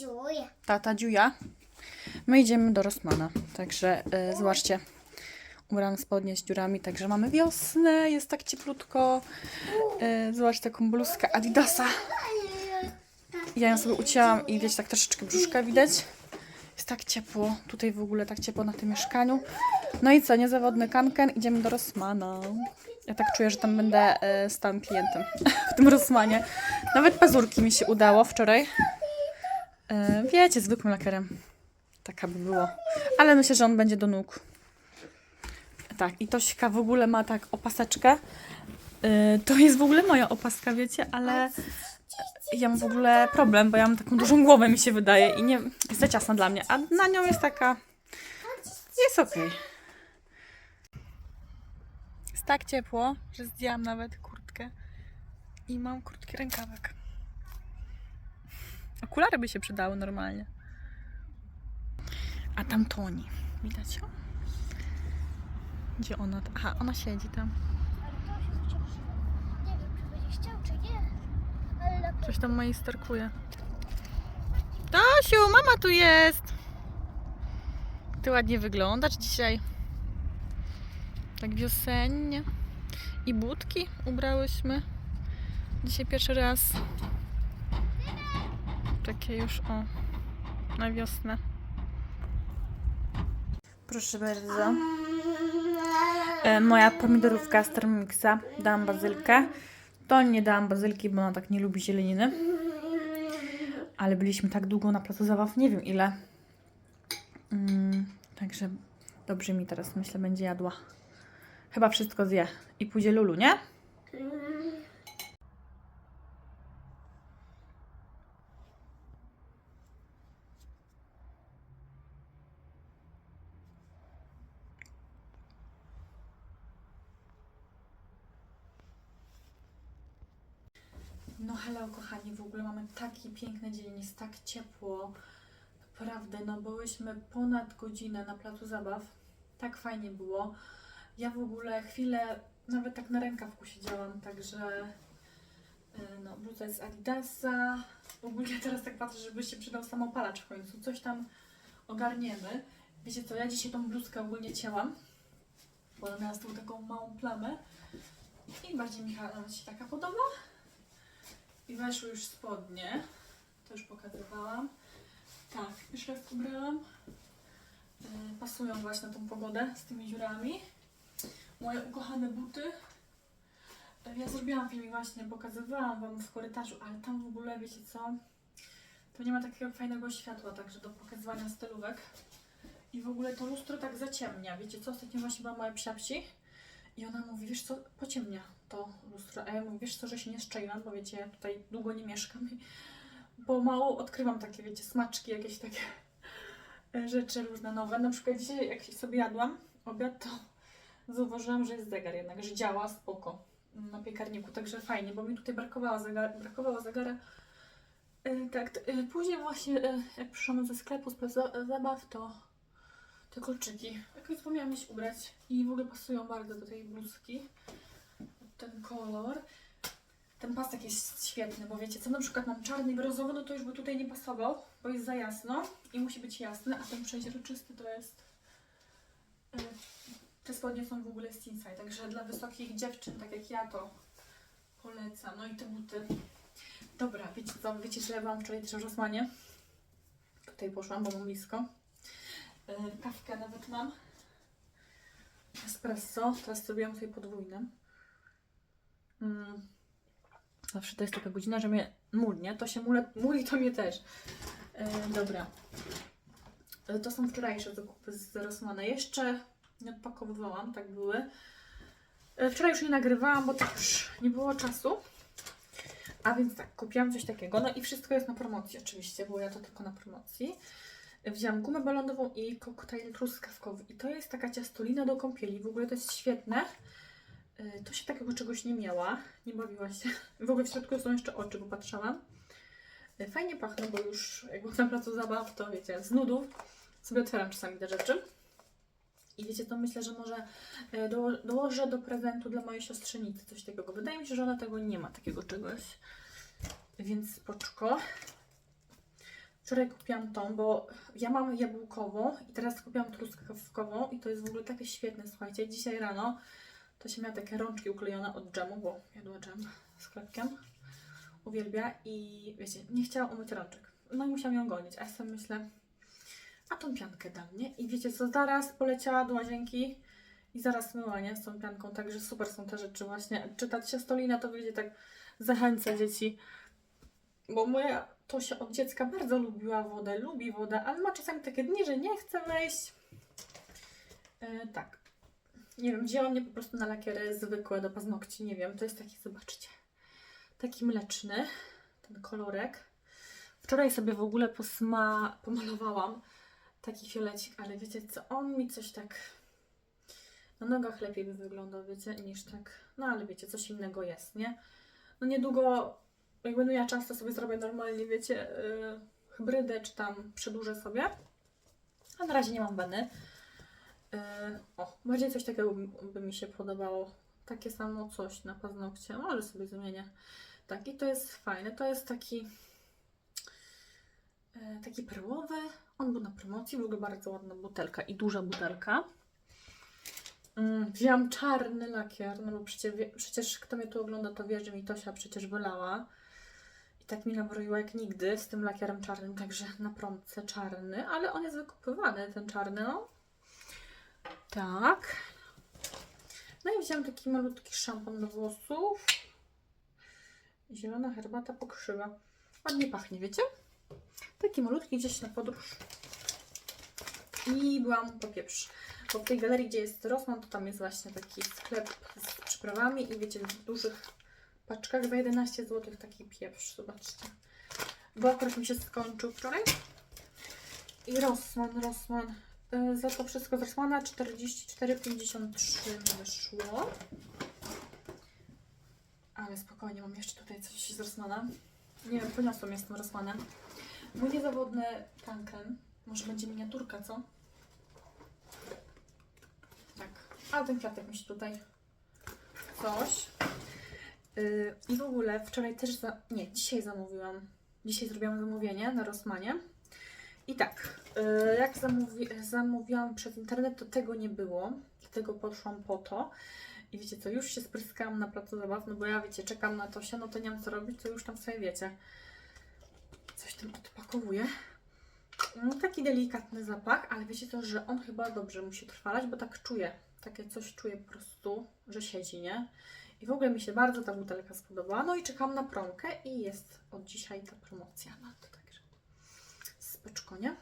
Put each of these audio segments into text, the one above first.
Dziuję. tata Dziuja. My idziemy do Rosmana. Także e, zobaczcie. Ubrałam spodnie z dziurami, także mamy wiosnę, jest tak cieplutko. E, zobaczcie taką bluzkę Adidasa. Ja ją sobie ucięłam i wiecie, tak troszeczkę brzuszka widać. Jest tak ciepło, tutaj w ogóle tak ciepło na tym mieszkaniu. No i co, niezawodny kanken, idziemy do Rosmana. Ja tak czuję, że tam będę e, stałym klientem w tym Rosmanie. Nawet pazurki mi się udało wczoraj. E, wiecie, zwykłym lakierem. Taka by było. Ale myślę, że on będzie do nóg. Tak, i Tośka w ogóle ma tak opaseczkę. E, to jest w ogóle moja opaska, wiecie, ale ja mam w ogóle problem, bo ja mam taką dużą głowę, mi się wydaje, i nie jest za ciasna dla mnie, a na nią jest taka. Jest okej. Jest tak ciepło, że zdjęłam nawet kurtkę i mam krótki rękawek. Okulary by się przydały normalnie. A tam Toni. Widać ją? Gdzie ona? Aha, ona siedzi tam. Coś tam majsterkuje. Tosiu, mama tu jest! Ty ładnie wyglądasz dzisiaj. Tak wiosennie. I budki ubrałyśmy. Dzisiaj pierwszy raz. Takie już o. Na wiosnę. Proszę bardzo. E, moja pomidorówka z Thermomixa. Dałam bazylkę. To nie dałam bazylki, bo ona tak nie lubi zieleniny. Ale byliśmy tak długo na placu zabaw, nie wiem ile. Mm, także dobrze mi teraz, myślę, będzie jadła. Chyba wszystko zje. I pójdzie Lulu, nie? No hello kochani, w ogóle mamy taki piękny dzień, jest tak ciepło. Naprawdę, no byłyśmy ponad godzinę na placu zabaw. Tak fajnie było. Ja w ogóle chwilę nawet tak na rękawku siedziałam, także y, no, bluza jest Adidasa. W ogóle teraz tak patrzę, żeby się przydał samopalacz w końcu. Coś tam ogarniemy. Wiecie co, ja dzisiaj tą bluzkę ogólnie cięłam, bo ona miała z tyłu taką małą plamę. I bardziej mi chyba nawet się taka podoba. I weszły już spodnie. To już pokazywałam. Tak, już raz ubrałam. Yy, pasują właśnie na tą pogodę z tymi dziurami. Moje ukochane buty. Yy, Ja zrobiłam filmik właśnie, pokazywałam Wam w korytarzu, ale tam w ogóle, wiecie co? To nie ma takiego fajnego światła, także do pokazywania stylówek. I w ogóle to lustro tak zaciemnia. Wiecie co? Ostatnio właśnie była moja psia psi. I ona mówi, wiesz co, pociemnia to lustro. A ja mówię, wiesz co, że się nie szczaiłam, bo wiecie, ja tutaj długo nie mieszkam i pomału odkrywam takie, wiecie, smaczki, jakieś takie rzeczy różne nowe. Na przykład dzisiaj, jak sobie jadłam obiad, to zauważyłam, że jest zegar jednak, że działa spoko na piekarniku, także fajnie, bo mi tutaj brakowało, zegar, brakowało zegara. E, tak, e, później właśnie, e, jak przyszłam ze sklepu z zabaw, to te kolczyki. Jakoś zapomniałam gdzieś ubrać i w ogóle pasują bardzo do tej bluzki. Ten kolor. Ten pasek jest świetny, bo wiecie co, na przykład mam czarny i brązowy, no to już by tutaj nie pasował, bo jest za jasno i musi być jasny, a ten przeźroczysty to jest... y, Te spodnie są w ogóle z Inside, także dla wysokich dziewczyn, tak jak ja, to polecam. No i te buty. Dobra, wiecie co, wiecie, że ja byłam wczoraj też w Rosmanie. Tutaj poszłam, bo mam blisko. Y, Kawkę nawet mam. Espresso. Teraz zrobiłam sobie podwójne. Mm. Zawsze to jest taka godzina, że mnie mulnie. To się mule, muli, to mnie też. E, dobra. E, to są wczorajsze zakupy z Rossmana. Jeszcze nie odpakowywałam, tak były. E, wczoraj już nie nagrywałam, bo już nie było czasu. A więc tak, kupiłam coś takiego. No i wszystko jest na promocji oczywiście, bo ja to tylko na promocji. Wzięłam gumę balonową i koktajl truskawkowy. I to jest taka ciastolina do kąpieli. W ogóle to jest świetne. Y, To się takiego czegoś nie miała, nie bawiła się. W ogóle w środku są jeszcze oczy, bo patrzałam. Y, Fajnie pachną, bo już jak byłam na placu zabaw, to wiecie, z nudów sobie otwieram czasami te rzeczy. I wiecie, to myślę, że może y, doło- dołożę do prezentu dla mojej siostrzenicy coś takiego. Wydaje mi się, że ona tego nie ma, takiego czegoś. Więc spoczko. Wczoraj kupiłam tą, bo ja mam jabłkową i teraz kupiłam truskawkową i to jest w ogóle takie świetne, słuchajcie. Dzisiaj rano to się miała takie rączki uklejone od dżemu, bo jadła dżem z chlebkiem. Uwielbia i wiecie, nie chciała umyć rączek. No i musiałam ją gonić, a ja sobie myślę, a tą piankę da mnie. I wiecie co, zaraz poleciała do łazienki i zaraz myła, nie, z tą pianką. Także super są te rzeczy właśnie. Czytać się stolina, to wiecie, tak zachęca dzieci. Bo moja Tosia od dziecka bardzo lubiła wodę, lubi wodę, ale ma czasami takie dni, że nie chce wejść. E, tak. Nie wiem, wzięła mnie po prostu na lakiery zwykłe do paznokci, nie wiem, to jest taki, zobaczcie, taki mleczny, ten kolorek. Wczoraj sobie w ogóle posma, pomalowałam taki fiolecik, ale wiecie co, on mi coś tak na nogach lepiej by wyglądał, wiecie, niż tak, no ale wiecie, coś innego jest, nie? No niedługo, jak będę miała czas, to sobie zrobię normalnie, wiecie, yy, hybrydę, czy tam przedłużę sobie. A na razie nie mam weny. Yy, o, bardziej coś takiego by, mi się podobało. Takie samo coś na paznokcie. Może sobie zmienię. Tak, i to jest fajne. To jest taki yy, taki perłowy. On był na promocji. W ogóle bardzo ładna butelka i duża butelka. Mm, wzięłam czarny lakier, no bo przecież, przecież kto mnie tu ogląda, to wie, że mi Tosia przecież wylała. Tak mi nabroiła jak nigdy z tym lakierem czarnym, także na promce czarny, ale on jest wykupywany, ten czarny, no. Tak. No i wziąłam taki malutki szampon do włosów. Zielona herbata pokrzywa. Ładnie pachnie, wiecie? Taki malutki gdzieś na podróż. I byłam po pieprz. Bo w tej galerii, gdzie jest Rossmann, to tam jest właśnie taki sklep z przyprawami i wiecie, w dużych paczkach za 11 zł taki pieprz, zobaczcie. Bo akurat mi się skończył wczoraj. I Rossmann, Rossmann. Y, Za to wszystko z Rossmana 44,53 mi wyszło. Ale spokojnie, mam jeszcze tutaj coś z Rossmana. Nie wiem, poniosłam je z tym Rossmanem. Mój niezawodny tanken. Może będzie miniaturka, co? Tak. A ten kwiatek mi się tutaj coś. Yy, I w ogóle wczoraj też, za... nie, dzisiaj zamówiłam. Dzisiaj zrobiłam zamówienie na Rossmanie. I tak, yy, jak zamówi... zamówiłam przez internet, to tego nie było. Dlatego poszłam po to. I wiecie co, już się spryskałam na placu zabaw, no bo ja wiecie, czekam na to się, no to nie mam co robić, to już tam sobie wiecie. Coś tam odpakowuję. No, taki delikatny zapach, ale wiecie to, że on chyba dobrze musi trwalać, bo tak czuję. Takie coś czuję po prostu, że siedzi, nie? I w ogóle mi się bardzo ta butelka spodobała. No i czekam na promkę i jest od dzisiaj ta promocja na to także speczko, nie?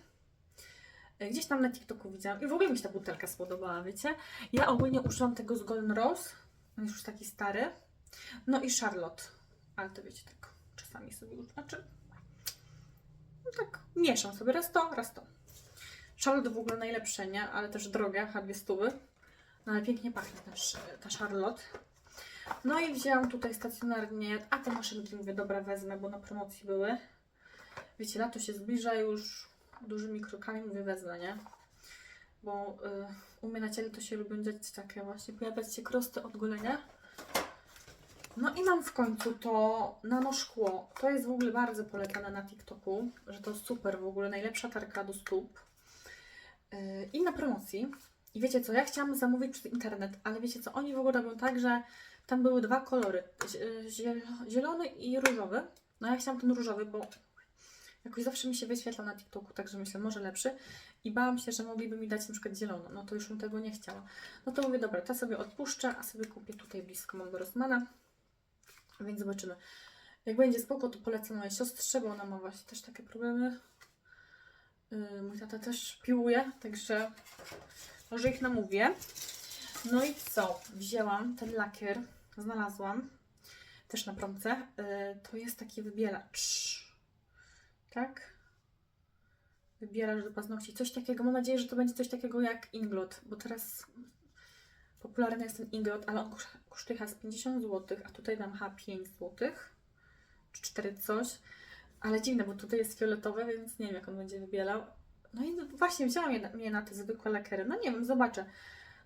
E, Gdzieś tam na TikToku widziałam i w ogóle mi się ta butelka spodobała, wiecie? Ja ogólnie użyłam tego z Golden Rose, on jest już taki stary. No i Charlotte, ale to wiecie, tak czasami sobie. Znaczy, no tak mieszam sobie raz to, raz to. Charlotte w ogóle najlepsze, nie? Ale też drogie, chyba dwie stówy. No ale pięknie pachnie też ta Charlotte. No i wzięłam tutaj stacjonarnie, a te maszynki mówię, dobra wezmę, bo na promocji były. Wiecie, lato się zbliża już dużymi krokami, mówię wezmę, nie? Bo y, u mnie na ciele to się lubią dziać takie właśnie, pojawiać się krosty od golenia. No i mam w końcu to nanoszkło. To jest w ogóle bardzo polecane na TikToku, że to super w ogóle, najlepsza tarka do stóp. Yy, I na promocji. I wiecie co, ja chciałam zamówić przez internet, ale wiecie co, oni w ogóle robią tak, że tam były dwa kolory, zie- ziel- zielony i różowy. No ja chciałam ten różowy, bo jakoś zawsze mi się wyświetla na TikToku, także myślę, może lepszy. I bałam się, że mogliby mi dać na przykład zielono, no to już bym tego nie chciała. No to mówię, dobra, to sobie odpuszczę, a sobie kupię tutaj blisko mam do Rossmana. Więc zobaczymy. Jak będzie spoko, to polecę mojej siostrze, bo ona ma właśnie też takie problemy. Yy, mój tata też piłuje, także może ich namówię. No i co? Wzięłam ten lakier, znalazłam też na promce. Yy, to jest taki wybielacz. Tak? Wybielacz do paznokci. Coś takiego, mam nadzieję, że to będzie coś takiego jak Inglot, bo teraz popularny jest ten Inglot, ale on kosz- kosztuje z 50 zł, a tutaj dam chyba 5 zł, czy 4 coś. Ale dziwne, bo tutaj jest fioletowe, więc nie wiem, jak on będzie wybielał. No i właśnie wzięłam je na, je na te zwykłe lakiery. No nie wiem, zobaczę.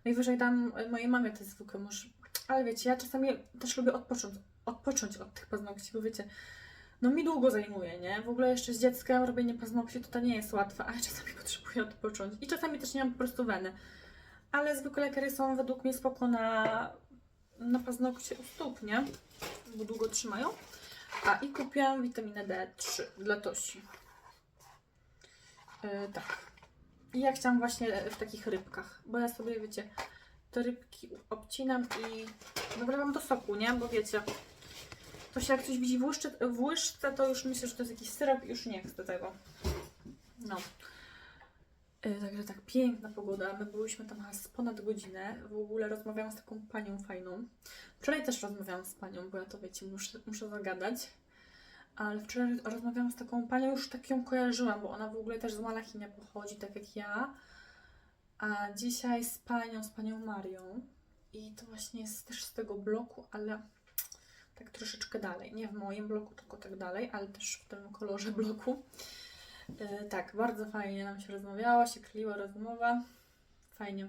Najwyżej dam y, mojej mamie te zwykłe, może. Ale wiecie, ja czasami też lubię odpocząć, odpocząć od tych paznokci, bo wiecie, no mi długo zajmuje, nie? W ogóle jeszcze z dzieckiem robienie paznokci to, to nie jest łatwe, ale czasami potrzebuję odpocząć. I czasami też nie mam po prostu weny. Ale zwykle lekary są według mnie spoko na, na paznokcie u stóp, nie? Bo długo trzymają. A i kupiłam witaminę D3 dla Tosi. Yy, tak. I ja chciałam właśnie w takich rybkach, bo ja sobie, wiecie, te rybki obcinam i wylewam do soku, nie? Bo wiecie, to się jak coś widzi w łyżce, w łyżce, to już myślę, że to jest jakiś syrop i już nie chcę tego. No. Yy, Także tak, piękna pogoda. My byliśmy tam z ponad godzinę. W ogóle rozmawiałam z taką panią fajną. Wczoraj też rozmawiałam z panią, bo ja to wiecie, muszę, muszę zagadać. Ale wczoraj rozmawiałam z taką panią, już tak ją kojarzyłam, bo ona w ogóle też z Malachinia pochodzi, tak jak ja. A dzisiaj z panią, z panią Marią. I to właśnie jest też z tego bloku, ale tak troszeczkę dalej. Nie w moim bloku, tylko tak dalej, ale też w tym kolorze bloku. Yy, tak, bardzo fajnie nam się rozmawiało, się kliła rozmowa. Fajnie.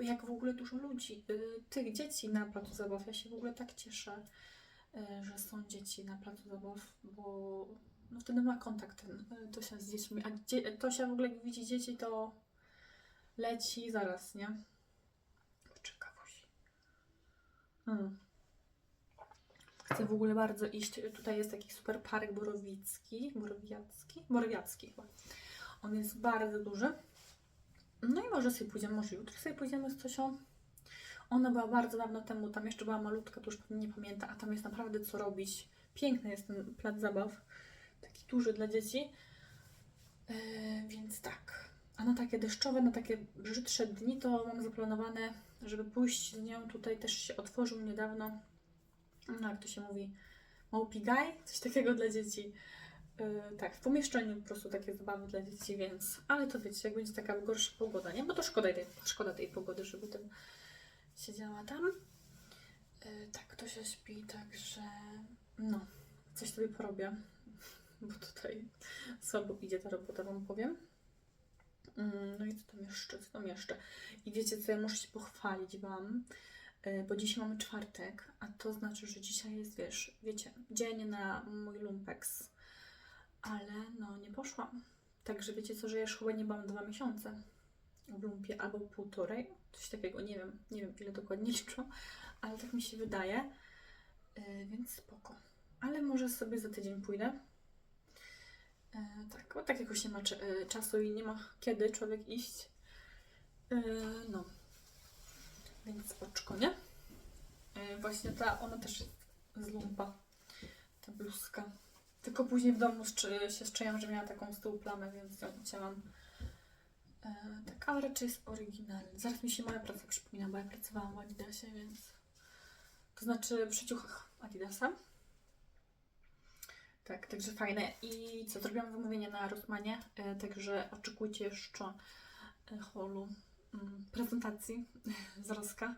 I jak w ogóle dużo ludzi, yy, tych dzieci na placu zabaw. Ja się w ogóle tak cieszę, yy, że są dzieci na placu zabaw, bo no wtedy ma kontakt ten, yy, Tosia z dziećmi. A dzie- Tosia w ogóle jak widzi dzieci, to leci zaraz, nie? Wusi. Hmm. Chcę w ogóle bardzo iść. Tutaj jest taki super park Borowicki. Borowiacki? Borowiacki chyba. On jest bardzo duży. No i może sobie pójdziemy, może jutro sobie pójdziemy z Tosią. Ona była bardzo dawno temu, tam jeszcze była malutka, to już pewnie nie pamięta, a tam jest naprawdę co robić. Piękny jest ten plac zabaw. Taki duży dla dzieci. Yy, więc tak. A na takie deszczowe, na takie brzydsze dni to mam zaplanowane, żeby pójść z nią. Tutaj też się otworzył niedawno no jak to się mówi, małpigaj, coś takiego dla dzieci. Yy, tak, w pomieszczeniu po prostu takie zabawy dla dzieci, więc, ale to wiecie, jak będzie taka gorsza pogoda, nie? Bo to szkoda tej, szkoda tej pogody, żeby tym siedziała tam. Yy, tak, to się śpi, także no, coś sobie porobię, bo tutaj słabo idzie ta robota, Wam powiem. Mm, No i co tam jeszcze, co tam jeszcze? I wiecie co, ja muszę się pochwalić Wam, Y, bo dzisiaj mamy czwartek, a to znaczy, że dzisiaj jest, wiesz, wiecie, dzień na mój lumpex, ale no nie poszłam. Także wiecie co, że ja już chyba nie byłam dwa miesiące w lumpie, albo półtorej, coś takiego, nie wiem, nie wiem ile dokładnie liczą, ale tak mi się wydaje, Y, więc spoko. Ale może sobie za tydzień pójdę. Y, tak, bo tak jakoś nie ma y, czasu i nie ma kiedy człowiek iść. Y, no. Więc oczko, nie? Yy, właśnie ta, ona też jest z lumpa. Ta bluzka. Tylko później w domu się szczyjam, że miała taką tyłu plamę, więc ją chciałam. Yy, tak, ale raczej jest oryginalny. Zaraz mi się moja praca przypomina, bo ja pracowałam w Adidasie, więc... To znaczy przy ciuchach Adidasa. Tak, także fajne. I co, zrobiłam zamówienie na Rosmanie, yy, także oczekujcie jeszcze yy, holu mm, prezentacji z Roska.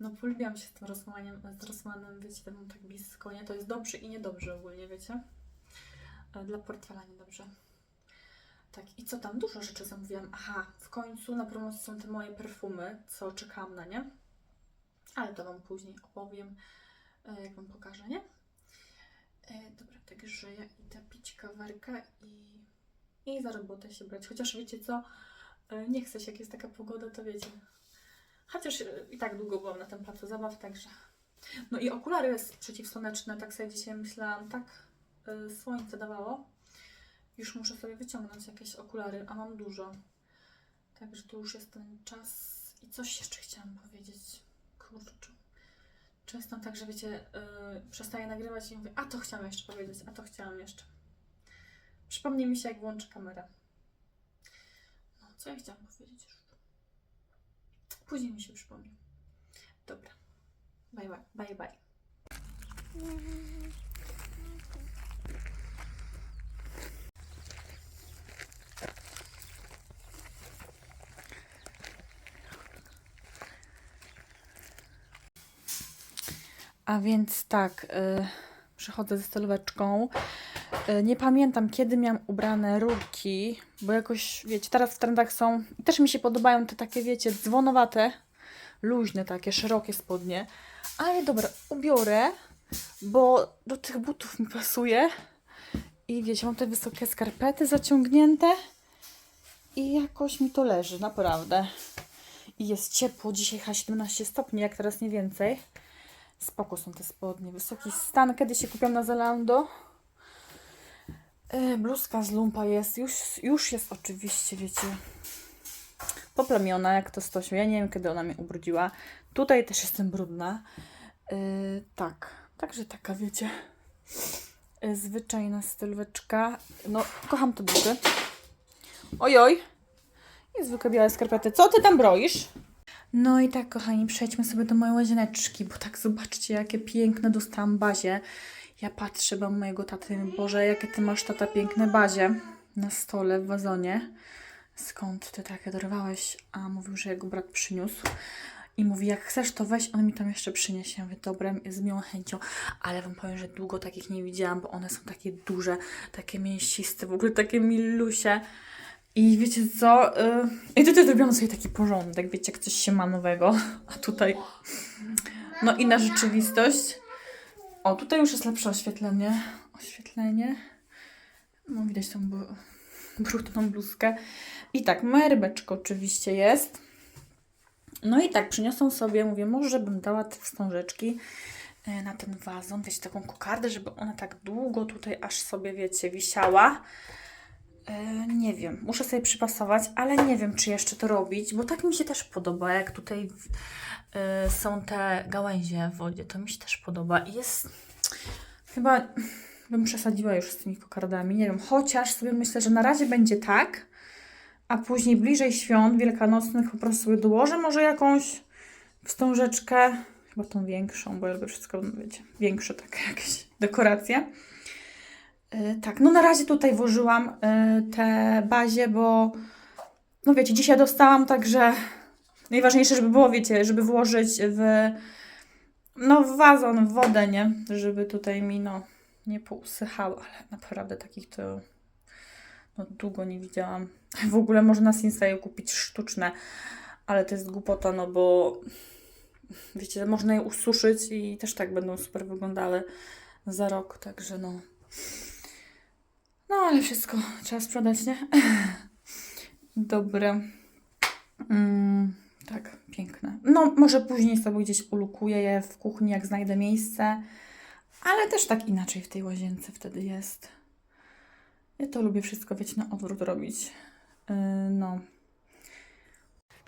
No polubiłam się z tym Rosmaniem, z Rosmanem, wiecie, temu tak blisko, nie? To jest dobrze i niedobrze ogólnie, wiecie? E, Dla portfela niedobrze. Tak, i co tam? Dużo rzeczy zamówiłam. Aha, w końcu na promocji są te moje perfumy, co czekałam na nie. Ale to Wam później opowiem, e, jak Wam pokażę, nie? E, dobra, także ja idę pić kawerkę i, i za robotę się brać. Chociaż wiecie co? E, Nie chcę się, jak jest taka pogoda, to wiecie. Chociaż e, i tak długo byłam na tym placu zabaw, także. No i okulary jest przeciwsłoneczne, tak sobie dzisiaj myślałam, tak e, słońce dawało. Już muszę sobie wyciągnąć jakieś okulary, a mam dużo. Także to już jest ten czas. I coś jeszcze chciałam powiedzieć. Kurczę. Często tak, że wiecie, e, przestaję nagrywać i mówię, a to chciałam jeszcze powiedzieć, a to chciałam jeszcze. Przypomnij mi się, jak włączę kamerę. No, co ja chciałam powiedzieć jeszcze? Później mi się przypomni. Dobra. Bye bye. Bye bye. A więc tak, y, przychodzę ze stolóweczką. Y, nie pamiętam, kiedy miałam ubrane rurki, bo jakoś, wiecie, teraz w trendach są, też mi się podobają te takie, wiecie, dzwonowate, luźne takie, szerokie spodnie. Ale dobra, ubiorę bo do tych butów mi pasuje. I wiecie, mam te wysokie skarpety zaciągnięte i jakoś mi to leży, naprawdę. I jest ciepło, dzisiaj chyba 17 stopni, jak teraz nie więcej. Spoko są te spodnie. Wysoki stan, kiedyś się kupiłam na Zalando. Yy, bluzka z lumpa jest, już, już jest oczywiście, wiecie, poplamiona, jak to Stosiu. Ja nie wiem, kiedy ona mnie ubrudziła. Tutaj też jestem brudna. Yy, tak, także taka, wiecie, yy, zwyczajna stylóweczka. No, kocham te buty. Ojoj. I zwykłe białe skarpety. Co ty tam broisz? No i tak, kochani, przejdźmy sobie do mojej łazieneczki, bo tak zobaczcie, jakie piękne dostałam bazie. Ja patrzę, mam mojego taty, Boże, jakie ty masz tata piękne bazie na stole w wazonie. Skąd ty takie dorwałeś? A mówił, że jego brat przyniósł. I mówi, jak chcesz, to weź, on mi tam jeszcze przyniesie. Ja mówię, z miłą chęcią. Ale wam powiem, że długo takich nie widziałam, bo one są takie duże, takie mięsiste, w ogóle takie milusie. I wiecie co? Yy, I tutaj zrobiłam sobie taki porządek, wiecie, jak coś się ma nowego. A tutaj, no inna rzeczywistość. O, tutaj już jest lepsze oświetlenie. Oświetlenie. No widać tą bru- brudną bluzkę. I tak, moja oczywiście jest. No i tak, przyniosą sobie, mówię, może bym dała te wstążeczki e, na ten wazon, wiecie, taką kokardę, żeby ona tak długo tutaj aż sobie, wiecie, wisiała. E, nie wiem, muszę sobie przypasować, ale nie wiem, czy jeszcze to robić, bo tak mi się też podoba, jak tutaj e, są te gałęzie w wodzie, to mi się też podoba. I jest, chyba bym przesadziła już z tymi kokardami, nie wiem, chociaż sobie myślę, że na razie będzie tak, a później bliżej świąt wielkanocnych po prostu sobie dołożę może jakąś wstążeczkę, chyba tą większą, bo ja lubię wszystko, wiecie, większe takie jakieś dekoracje. Yy, tak, no na razie tutaj włożyłam yy, te bazie, bo no wiecie, dzisiaj dostałam, także najważniejsze, żeby było, wiecie, żeby włożyć w no w wazon, w wodę, nie? Żeby tutaj mi, no, nie pousychało, ale naprawdę takich to no, długo nie widziałam. W ogóle można na Sinseju kupić sztuczne, ale to jest głupota, no bo wiecie, można je ususzyć i też tak będą super wyglądały za rok, także no. No, ale wszystko trzeba sprzedać, nie? Dobre. Mm, tak, piękne. No, może później sobie gdzieś ulukuję je w kuchni, jak znajdę miejsce, ale też tak inaczej w tej łazience wtedy jest. Ja to lubię wszystko, wiecie, na odwrót robić. Yy, no.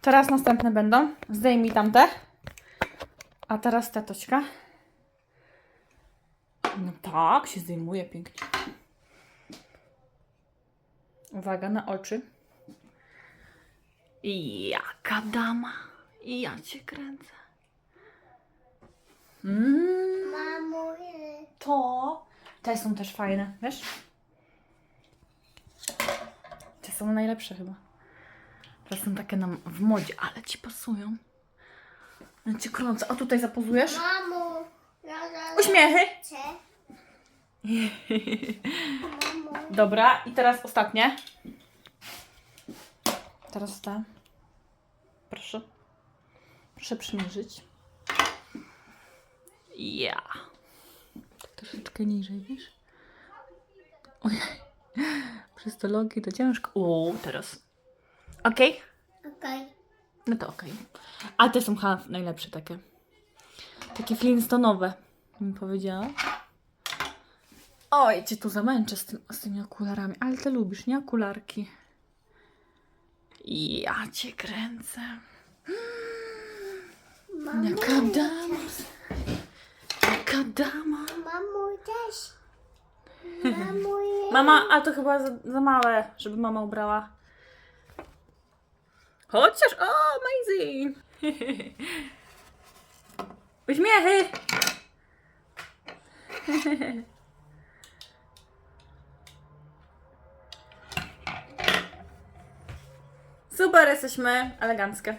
Teraz następne będą. Zdejmij tamte. A teraz ta toćka. No tak, się zdejmuje pięknie. Uwaga na oczy. Jaka dama. I ja cię kręcę. Mm, to. Te są też fajne, wiesz? Te są najlepsze chyba. Te są takie nam w modzie, ale ci pasują. Ja cię kręcę. A tutaj zapozujesz? mamo, ja Uśmiechy. Dobra, i teraz ostatnie. Teraz ta. Proszę. Proszę przymierzyć. Ja. Tak troszeczkę niżej, wiesz? Ojej. Przez te logi to ciężko. O, teraz. Okej? okej. No to okej. A te są chyba najlepsze takie. Takie flintstonowe, bym powiedziała. Oj, cię tu zamęczę z, tym, z tymi okularami. Ale ty lubisz, nie? Okularki. Ja cię kręcę. Mamo, Jaka dama. Jaka dama. mamo też. Mamo, Mama, a to chyba za, za małe, żeby mama ubrała. Chociaż, o, amazing! Uśmiechy! Super, jesteśmy eleganckie.